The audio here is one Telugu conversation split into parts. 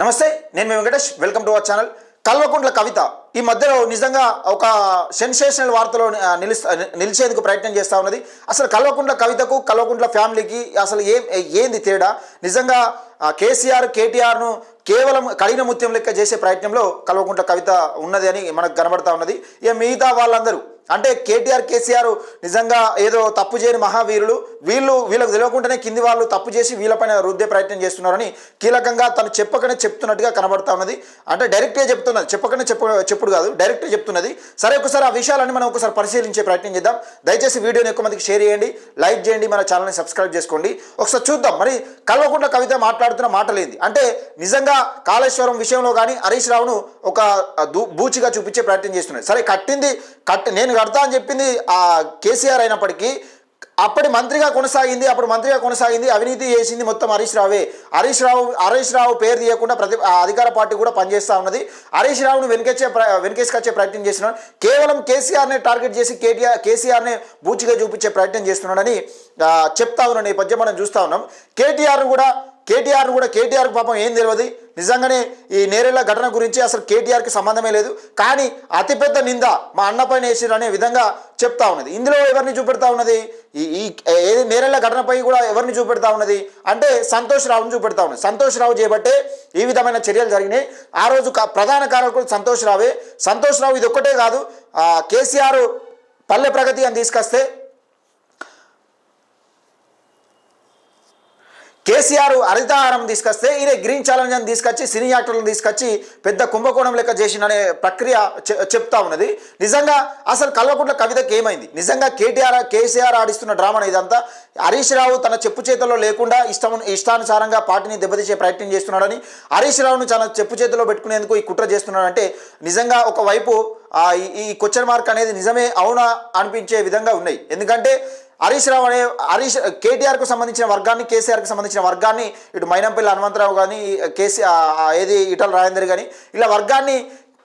నమస్తే నేను మీ Venkatesh. Welcome to our channel Kalvakuntla Kavitha. ఈ మధ్యలో నిజంగా ఒక సెన్సేషనల్ వార్తలో నిలి నిలిచేందుకు ప్రయత్నం చేస్తూ ఉన్నది. అసలు కల్వకుంట్ల కవితకు కల్వకుంట్ల ఫ్యామిలీకి అసలు ఏం ఏంది తేడా? నిజంగా కేసీఆర్ కేటీఆర్ను కేవలం కడిన ముత్యం లెక్క చేసే ప్రయత్నంలో కల్వకుంట్ల కవిత ఉన్నది అని మనకు కనబడతా ఉన్నది. ఇక మిగతా వాళ్ళందరూ అంటే కేటీఆర్ కేసీఆర్ నిజంగా ఏదో తప్పు చేయని మహావీరులు వీళ్ళు వీళ్ళకు తెలియకుండానే కింది వాళ్ళు తప్పు చేసి వీళ్ళపైన రుద్దే ప్రయత్నం చేస్తున్నారని కీలకంగా తను చెప్పకనే చెప్తున్నట్టుగా కనబడతా ఉన్నది. అంటే డైరెక్ట్గా చెప్తున్నది చెప్పకనే చెప్ప చెప్పుడు కాదు డైరెక్ట్గా చెప్తున్నది. సరే ఒకసారి ఆ విషయాలన్నీ మనం ఒకసారి పరిశీలించే ప్రయత్నం చేద్దాం. దయచేసి వీడియోని ఎక్కువ మందికి షేర్ చేయండి లైక్ చేయండి మన ఛానల్ని సబ్స్క్రైబ్ చేసుకోండి. ఒకసారి చూద్దాం మరి కల్వకుంట్ల కవిత మాట్లాడుతున్న మాటలేంది? అంటే నిజంగా కాళేశ్వరం విషయంలో కానీ హరీష్ రావును ఒక దూ- బూచిగా చూపించే ప్రయత్నం చేస్తున్నాడు సరే కట్టింది కట్ నేను కడతా అని చెప్పింది ఆ కేసీఆర్ అయినప్పటికీ అప్పటి మంత్రిగా కొనసాగింది అప్పుడు మంత్రిగా కొనసాగింది అవినీతి చేసింది మొత్తం హరీష్ రావే. హరీష్ రావు హరీష్ రావు పేరు తీయకుండా ప్రతి అధికార పార్టీ కూడా పనిచేస్తూ ఉన్నది. హరీష్ రావును వెనుకొచ్చే వెనుకేసుకొచ్చే ప్రయత్నం చేస్తున్నాడు. కేవలం కేసీఆర్నే టార్గెట్ చేసి కేటీఆర్ కేసీఆర్నే బూచిగా చూపించే ప్రయత్నం చేస్తున్నాడని చెప్తా ఉన్న నేపథ్యం మనం చూస్తూ ఉన్నాం. కేటీఆర్ కూడా కేటీఆర్ కూడా కేటీఆర్ పాపం ఏం తెలియదు నిజంగానే ఈ నేరేళ్ళ ఘటన గురించి అసలు కేటీఆర్కి సంబంధమే లేదు. కానీ అతిపెద్ద నింద మా అన్నపైన వేసిరు అనే విధంగా చెప్తా ఉన్నది. ఇందులో ఎవరిని చూపెడతా ఉన్నది? ఈ ఈ ఏది నేరేళ్ళ ఘటనపై కూడా ఎవరిని చూపెడతా ఉన్నది? అంటే సంతోష్ రావుని చూపెడతా ఉన్నది. సంతోష్ రావు చేయబట్టే ఈ విధమైన చర్యలు జరిగినాయి. ఆ రోజు ప్రధాన కారకుడు సంతోష్ రావే. సంతోష్ రావు ఇది ఒక్కటే కాదు కేసీఆర్ పల్లె ప్రగతి అని తీసుకొస్తే కేసీఆర్ హరితహారం తీసుకొస్తే ఈయన గ్రీన్ ఛాలెంజ్ అని తీసుకొచ్చి సినీ యాక్టర్లను తీసుకొచ్చి పెద్ద కుంభకోణం లెక్క చేసిందనే ప్రక్రియ చెప్తా ఉన్నది. నిజంగా అసలు కల్వకుంట్ల కవితకి ఏమైంది? నిజంగా కేటీఆర్ కేసీఆర్ ఆడిస్తున్న డ్రామా ఇదంతా? హరీష్ రావు తన చెప్పు చేతుల్లో లేకుండా ఇష్టం ఇష్టానుసారంగా పార్టీని దెబ్బతీసే ప్రయత్నం చేస్తున్నాడని హరీష్ రావును తన చెప్పు చేతుల్లో పెట్టుకునేందుకు ఈ కుట్ర చేస్తున్నాడంటే నిజంగా ఒకవైపు ఈ- ఈ క్వశ్చన్ మార్క్ అనేది నిజమే అవునా అనిపించే విధంగా ఉన్నాయి. ఎందుకంటే హరీష్ రావు అనే హరీష్ కేటీఆర్కు సంబంధించిన వర్గాన్ని కేసీఆర్కి సంబంధించిన వర్గాన్ని ఇటు మైనంపల్లి హనుమంతరావు కానీ కేసీ ఏది ఇటల రాజేందర్ కానీ ఇలా వర్గాన్ని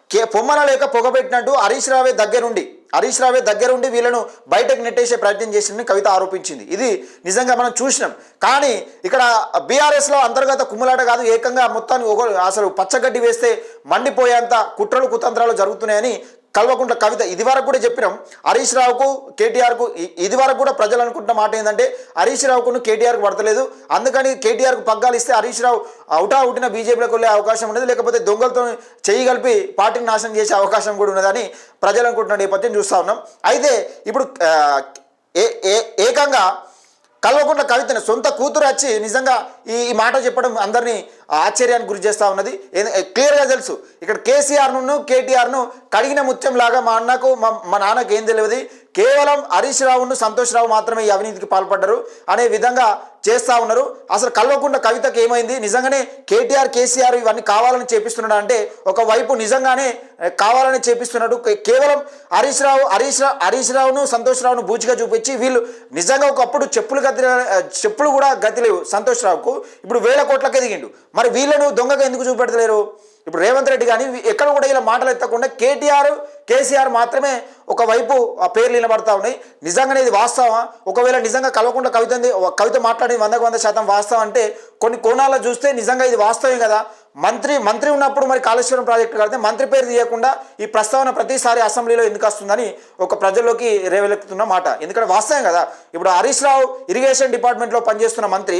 కే పొమ్మన లేక పొగబెట్టినట్టు హరీష్ రావే దగ్గరుండి హరీష్ రావే దగ్గరుండి వీళ్ళను బయటకు నెట్టేసే ప్రయత్నం చేసిందని కవిత ఆరోపించింది. ఇది నిజంగా మనం చూసినాం. కానీ ఇక్కడ బీఆర్ఎస్లో అంతర్గత కుమ్ములాట కాదు ఏకంగా మొత్తాన్ని ఒక అసలు పచ్చగడ్డి వేస్తే మండిపోయేంత కుట్రలు కుతంత్రాలు జరుగుతున్నాయని కల్వకుంట్ల కవిత ఇది వరకు కూడా చెప్పినాం. హరీష్ రావుకు కేటీఆర్కు ఇది వరకు కూడా ప్రజలు అనుకుంటున్న మాట ఏంటంటే హరీష్ రావుకు కేటీఆర్కు పడతలేదు. అందుకని కేటీఆర్కు పగ్గాలు ఇస్తే హరీష్ రావు అవుటా అవుటిన బీజేపీలోకి వెళ్ళే అవకాశం ఉన్నది. లేకపోతే దొంగలతో చెయ్యి కలిపి పార్టీని నాశనం చేసే అవకాశం కూడా ఉన్నదని ప్రజలు అనుకుంటున్న నేపథ్యం చూస్తూ ఉన్నాం. అయితే ఇప్పుడు ఏ ఏకంగా కల్వకుంట్ల కవితను సొంత కూతురు వచ్చి నిజంగా ఈ ఈ మాట చెప్పడం అందరినీ ఆశ్చర్యానికి గురి చేస్తూ ఉన్నది. క్లియర్గా తెలుసు. ఇక్కడ కేసీఆర్ను కేటీఆర్ను కడిగిన ముత్యం లాగా మా అన్నకు మా నాన్నకు ఏం తెలియదు. కేవలం హరీష్ రావును సంతోష్ రావు మాత్రమే ఈ అవినీతికి పాల్పడ్డారు అనే విధంగా చేస్తూ ఉన్నారు. అసలు కల్వకుండా కవితకు ఏమైంది? నిజంగానే కేటీఆర్ కేసీఆర్ ఇవన్నీ కావాలని చేపిస్తున్నాడు అంటే ఒకవైపు నిజంగానే కావాలని చేపిస్తున్నాడు. కేవలం హరీష్ రావు హరీష్ రావు హరీష్ రావును సంతోష్ రావును బూచిగా చూపించి వీళ్ళు నిజంగా ఒకప్పుడు చెప్పులు గతి చెప్పులు కూడా గతి లేవు సంతోష్ రావుకు. ఇప్పుడు వేల కోట్లకే దిగిండు. మరి వీళ్ళను దొంగగా ఎందుకు చూపెడతలేరు? ఇప్పుడు రేవంత్ రెడ్డి కానీ ఎక్కడ కూడా ఇలా మాటలు ఎత్తకుండా కేటీఆర్ కేసీఆర్ మాత్రమే ఒకవైపు ఆ పేర్లు నిలబడతా ఉన్నాయి. నిజంగానే ఇది వాస్తవా ఒకవేళ నిజంగా కలవకుండా కవిత కవిత మాట్లాడి వందకు వంద శాతం వాస్తవం అంటే కొన్ని కోణాల్లో చూస్తే నిజంగా ఇది వాస్తవం కదా? మంత్రి మంత్రి ఉన్నప్పుడు మరి కాళేశ్వరం ప్రాజెక్టు కడితే మంత్రి పేరు తీయకుండా ఈ ప్రస్తావన ప్రతిసారి అసెంబ్లీలో ఎందుకు వస్తుందని ఒక ప్రజల్లోకి రేవెలెత్తుతున్న మాట. ఎందుకంటే వాస్తవం కదా? ఇప్పుడు హరీష్ రావు ఇరిగేషన్ డిపార్ట్మెంట్లో పనిచేస్తున్న మంత్రి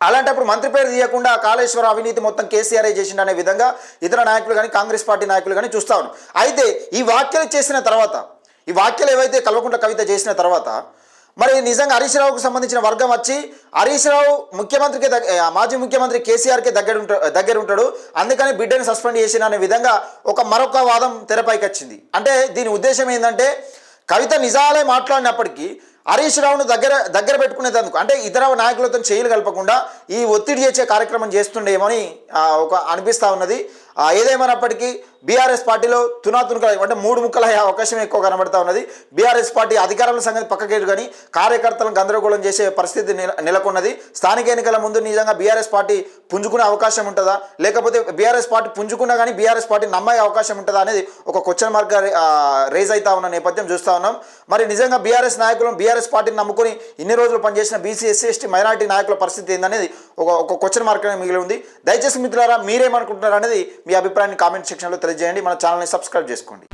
అలాంటప్పుడు మంత్రి పేరు తీయకుండా కాళేశ్వర అవినీతి మొత్తం కేసీఆర్ చేసిండు అనే విధంగా ఇతర నాయకులు కానీ కాంగ్రెస్ పార్టీ నాయకులు కానీ చూస్తా ఉన్నాం. అయితే ఈ వ్యాఖ్యలు చేసిన తర్వాత ఈ వ్యాఖ్యలు ఏవైతే కల్వకుంట్ల కవిత చేసిన తర్వాత మరి నిజంగా హరీష్ రావుకు సంబంధించిన వర్గం వచ్చి హరీష్ రావు ముఖ్యమంత్రికి దగ్గ- మాజీ ముఖ్యమంత్రి కేసీఆర్కి దగ్గర దగ్గర ఉంటాడు. అందుకని బిడ్డని సస్పెండ్ చేసిన అనే విధంగా ఒక మరొక వాదం తెరపైకి వచ్చింది. అంటే దీని ఉద్దేశం ఏంటంటే కవిత నిజాలే మాట్లాడినప్పటికీ హరీష్ రావును దగ్గర దగ్గర పెట్టుకునేందుకు అంటే ఇతర నాయకులతో చేయలు కలపకుండా ఈ ఒత్తిడి చేసే కార్యక్రమం చేస్తుండేమని అని ఒక అనిపిస్తూ ఉన్నది. ఏదేమైనప్పటికీ బీఆర్ఎస్ పార్టీలో తునాతునకలు అంటే మూడు ముక్కల అయ్యే అవకాశం ఎక్కువ కనబడతా ఉన్నది. బీఆర్ఎస్ పార్టీ అధికారుల సంగతి పక్కకేడు కానీ కార్యకర్తలను గందరగోళం చేసే పరిస్థితి నెలకొన్నది. స్థానిక ఎన్నికల ముందు నిజంగా బీఆర్ఎస్ పార్టీ పుంజుకునే అవకాశం ఉంటుందా? లేకపోతే బీఆర్ఎస్ పార్టీ పుంజుకున్నా కానీ బీఆర్ఎస్ పార్టీ నమ్మే అవకాశం ఉంటుందా అనేది ఒక క్వశ్చన్ మార్క్ రేజ్ అవుతా ఉన్న నేపథ్యం చూస్తూ ఉన్నాం. మరి నిజంగా బీఆర్ఎస్ నాయకులను బీఆర్ టీఆర్ఎస్ పార్టీని నమ్ముకొని ఇన్ని రోజులు పనిచేసిన బీసీ ఎస్సీ ఎస్టీ మైనార్టీ నాయకుల పరిస్థితి ఏందనేది ఒక ఒక క్వశ్చన్ మార్క్ మిగిలి ఉంది. దయచేసి మిత్రులారా మీరేమనుకుంటున్నారు అనేది మీ అభిప్రాయాన్ని కామెంట్ సెక్షన్లో తెలియజేయండి. మన ఛానల్ని సబ్స్క్రైబ్ చేసుకోండి.